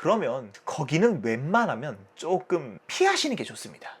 그러면 거기는 웬만하면 조금 피하시는 게 좋습니다.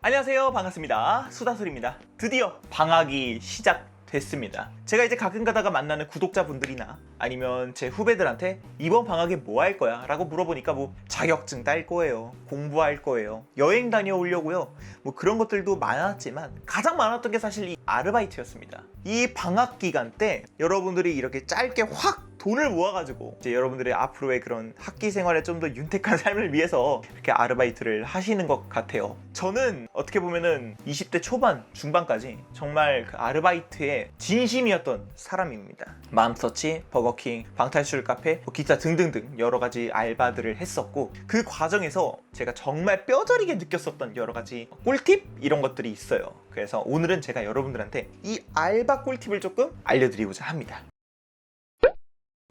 안녕하세요. 반갑습니다. 수다솔입니다. 드디어 방학이 시작 됐습니다. 제가 이제 가끔 가다가 만나는 구독자분들이나 아니면 제 후배들한테 이번 방학에 뭐 할 거야? 라고 물어보니까 뭐 자격증 딸 거예요. 공부할 거예요. 여행 다녀오려고요. 뭐 그런 것들도 많았지만 가장 많았던 게 사실 이 아르바이트였습니다. 이 방학 기간 때 여러분들이 이렇게 짧게 확 돈을 모아가지고 이제 여러분들의 앞으로의 그런 학기 생활에 좀 더 윤택한 삶을 위해서 이렇게 아르바이트를 하시는 것 같아요. 저는 어떻게 보면은 20대 초반, 중반까지 정말 그 아르바이트에 진심이었던 사람입니다. 맘서치, 버거킹, 방탈출 카페, 뭐 기타 등등등 여러 가지 알바들을 했었고 그 과정에서 제가 정말 뼈저리게 느꼈었던 여러 가지 꿀팁 이런 것들이 있어요. 그래서 오늘은 제가 여러분들한테 이 알바 꿀팁을 조금 알려드리고자 합니다.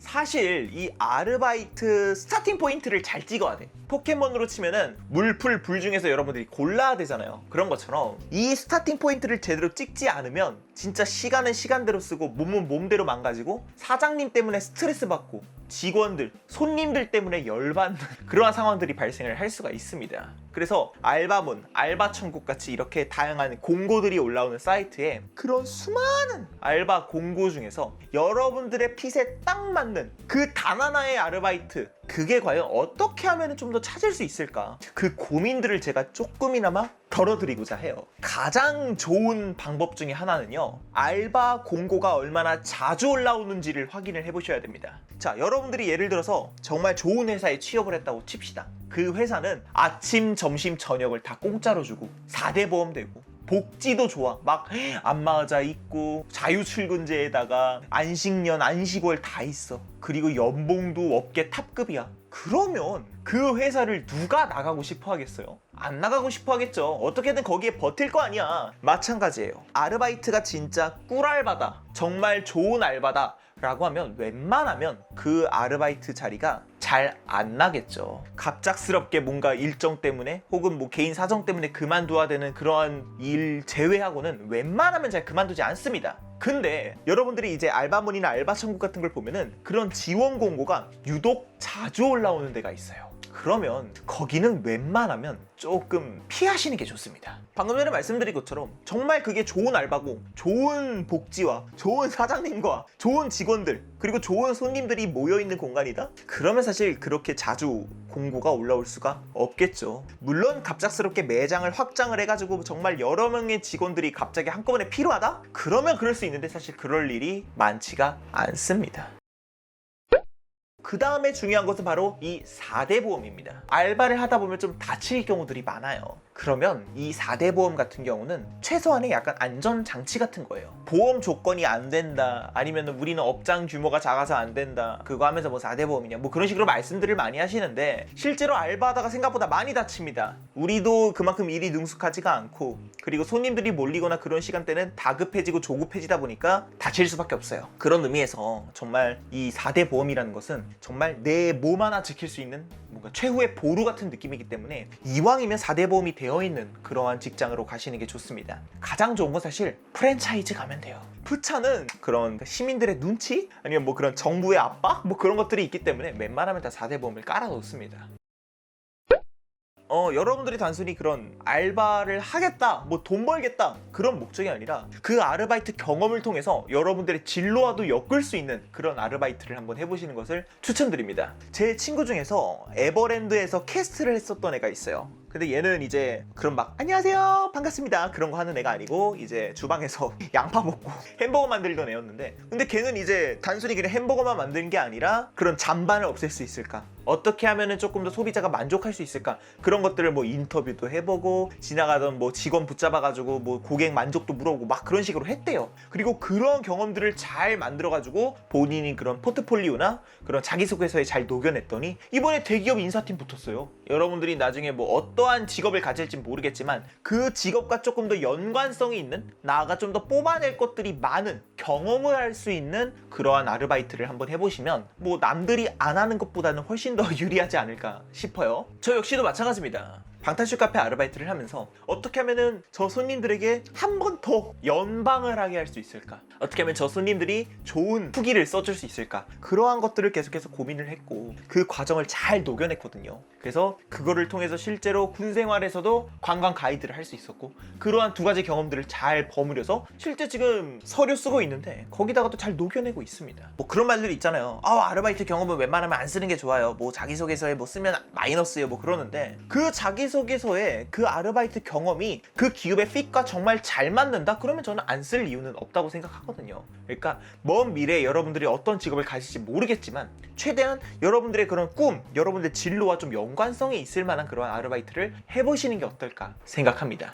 사실 이 아르바이트 스타팅 포인트를 잘 찍어야 돼. 포켓몬으로 치면은 물풀 불 중에서 여러분들이 골라야 되잖아요. 그런 것처럼 이 스타팅 포인트를 제대로 찍지 않으면 진짜 시간은 시간대로 쓰고 몸은 몸대로 망가지고 사장님 때문에 스트레스 받고 직원들, 손님들 때문에 열받는 그러한 상황들이 발생을 할 수가 있습니다. 그래서 알바문, 알바천국 같이 이렇게 다양한 공고들이 올라오는 사이트에 그런 수많은 알바 공고 중에서 여러분들의 핏에 딱 맞는 그 단 하나의 아르바이트 그게 과연 어떻게 하면 좀 더 찾을 수 있을까? 그 고민들을 제가 조금이나마 덜어드리고자 해요. 가장 좋은 방법 중에 하나는요. 알바 공고가 얼마나 자주 올라오는지를 확인을 해보셔야 됩니다. 자, 여러분들이 예를 들어서 정말 좋은 회사에 취업을 했다고 칩시다. 그 회사는 아침, 점심, 저녁을 다 공짜로 주고 4대 보험 되고 복지도 좋아. 막 안마의자 있고 자유 출근제에다가 안식년, 안식월 다 있어. 그리고 연봉도 업계 탑급이야. 그러면 그 회사를 누가 나가고 싶어 하겠어요? 안 나가고 싶어 하겠죠. 어떻게든 거기에 버틸 거 아니야. 마찬가지예요. 아르바이트가 진짜 꿀알바다. 정말 좋은 알바다. 라고 하면 웬만하면 그 아르바이트 자리가 잘 안 나겠죠. 갑작스럽게 뭔가 일정 때문에 혹은 뭐 개인 사정 때문에 그만둬야 되는 그러한 일 제외하고는 웬만하면 잘 그만두지 않습니다. 근데 여러분들이 이제 알바문이나 알바천국 같은 걸 보면은 그런 지원 공고가 유독 자주 올라오는 데가 있어요. 그러면 거기는 웬만하면 조금 피하시는 게 좋습니다. 방금 전에 말씀드린 것처럼 정말 그게 좋은 알바고 좋은 복지와 좋은 사장님과 좋은 직원들 그리고 좋은 손님들이 모여 있는 공간이다? 그러면 사실 그렇게 자주 공고가 올라올 수가 없겠죠. 물론 갑작스럽게 매장을 확장을 해가지고 정말 여러 명의 직원들이 갑자기 한꺼번에 필요하다? 그러면 그럴 수 있는데 사실 그럴 일이 많지가 않습니다. 그 다음에 중요한 것은 바로 이 4대 보험입니다. 알바를 하다 보면 좀 다칠 경우들이 많아요. 그러면 이 4대 보험 같은 경우는 최소한의 약간 안전 장치 같은 거예요. 보험 조건이 안 된다, 아니면 우리는 업장 규모가 작아서 안 된다, 그거 하면서 뭐 4대 보험이냐, 뭐 그런 식으로 말씀들을 많이 하시는데 실제로 알바하다가 생각보다 많이 다칩니다. 우리도 그만큼 일이 능숙하지가 않고 그리고 손님들이 몰리거나 그런 시간대는 다급해지고 조급해지다 보니까 다칠 수밖에 없어요. 그런 의미에서 정말 이 4대 보험이라는 것은 정말 내 몸 하나 지킬 수 있는 뭔가 최후의 보루 같은 느낌이기 때문에 이왕이면 4대 보험이 되어 있는 그러한 직장으로 가시는 게 좋습니다. 가장 좋은 건 사실 프랜차이즈 가면 돼요. 푸차는 그런 시민들의 눈치 아니면 뭐 그런 정부의 압박 뭐 그런 것들이 있기 때문에 웬만하면 다 4대 보험을 깔아 놓습니다. 어, 여러분들이 단순히 그런 알바를 하겠다, 뭐 돈 벌겠다, 그런 목적이 아니라 그 아르바이트 경험을 통해서 여러분들의 진로와도 엮을 수 있는 그런 아르바이트를 한번 해보시는 것을 추천드립니다. 제 친구 중에서 에버랜드에서 캐스트를 했었던 애가 있어요. 근데 얘는 이제 그런 막 안녕하세요 반갑습니다. 그런 거 하는 애가 아니고 이제 주방에서 양파 볶고 햄버거 만들던 애였는데 근데 걔는 이제 단순히 그냥 햄버거만 만드는 게 아니라 그런 잔반을 없앨 수 있을까? 어떻게 하면은 조금 더 소비자가 만족할 수 있을까? 그런 것들을 뭐 인터뷰도 해보고 지나가던 뭐 직원 붙잡아가지고 뭐 고객 만족도 물어보고 막 그런 식으로 했대요. 그리고 그런 경험들을 잘 만들어가지고 본인이 그런 포트폴리오나 그런 자기소개서에 잘 녹여냈더니 이번에 대기업 인사팀 붙었어요. 여러분들이 나중에 뭐 어 떠한 직업을 가질지 모르겠지만 그 직업과 조금 더 연관성이 있는 나아가 좀 더 뽑아낼 것들이 많은 경험을 할 수 있는 그러한 아르바이트를 한번 해보시면 뭐 남들이 안 하는 것보다는 훨씬 더 유리하지 않을까 싶어요. 저 역시도 마찬가지입니다. 방탈출 카페 아르바이트를 하면서 어떻게 하면은 저 손님들에게 한 번 더 연방을 하게 할 수 있을까? 어떻게 하면 저 손님들이 좋은 후기를 써줄 수 있을까? 그러한 것들을 계속해서 고민을 했고 그 과정을 잘 녹여냈거든요. 그래서 그거를 통해서 실제로 군 생활에서도 관광 가이드를 할 수 있었고 그러한 두 가지 경험들을 잘 버무려서 실제 지금 서류 쓰고 있는데 거기다가 또 잘 녹여내고 있습니다. 뭐 그런 말들이 있잖아요. 아 아르바이트 경험은 웬만하면 안 쓰는 게 좋아요. 뭐 자기소개서에 뭐 쓰면 마이너스예요. 뭐 그러는데 그 자기 소개서에 그 아르바이트 경험이 그 기업의 핏과 정말 잘 맞는다? 그러면 저는 안 쓸 이유는 없다고 생각하거든요. 그러니까 먼 미래에 여러분들이 어떤 직업을 가질지 모르겠지만 최대한 여러분들의 그런 꿈, 여러분들의 진로와 좀 연관성이 있을 만한 그런 아르바이트를 해보시는 게 어떨까 생각합니다.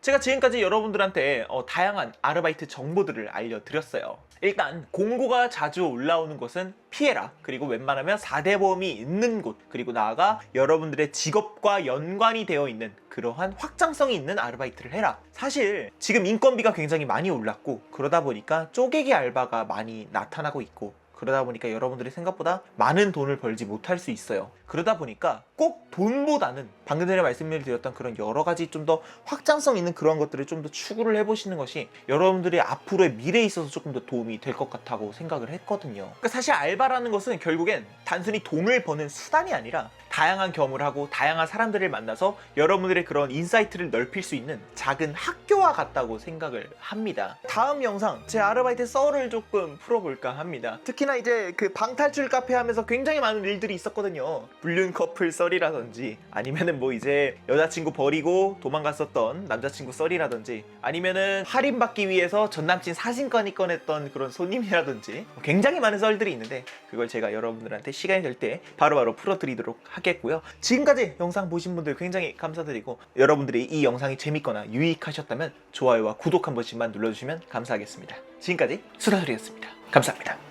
제가 지금까지 여러분들한테 어, 다양한 아르바이트 정보들을 알려드렸어요. 일단 공고가 자주 올라오는 곳은 피해라. 그리고 웬만하면 4대 보험이 있는 곳. 그리고 나아가 여러분들의 직업과 연관이 되어 있는 그러한 확장성이 있는 아르바이트를 해라. 사실 지금 인건비가 굉장히 많이 올랐고 그러다 보니까 쪼개기 알바가 많이 나타나고 있고 그러다 보니까 여러분들이 생각보다 많은 돈을 벌지 못할 수 있어요. 그러다 보니까 꼭 돈보다는 방금 전에 말씀을 드렸던 그런 여러 가지 좀 더 확장성 있는 그런 것들을 좀 더 추구를 해보시는 것이 여러분들의 앞으로의 미래에 있어서 조금 더 도움이 될 것 같다고 생각을 했거든요. 그러니까 사실 알바라는 것은 결국엔 단순히 돈을 버는 수단이 아니라 다양한 경험을 하고 다양한 사람들을 만나서 여러분들의 그런 인사이트를 넓힐 수 있는 작은 학교와 같다고 생각을 합니다. 다음 영상 제 아르바이트 썰을 조금 풀어볼까 합니다. 특히나 이제 그 방탈출 카페 하면서 굉장히 많은 일들이 있었거든요. 불륜 커플 썰이라든지 아니면은 뭐 이제 여자친구 버리고 도망갔었던 남자친구 썰이라든지 아니면은 할인받기 위해서 전남친 사진관이 꺼냈던 그런 손님이라든지 굉장히 많은 썰들이 있는데 그걸 제가 여러분들한테 시간이 될 때 바로바로 풀어드리도록 하겠고요. 지금까지 영상 보신 분들 굉장히 감사드리고 여러분들이 이 영상이 재밌거나 유익하셨다면 좋아요와 구독 한 번씩만 눌러주시면 감사하겠습니다. 지금까지 수다소리였습니다. 감사합니다.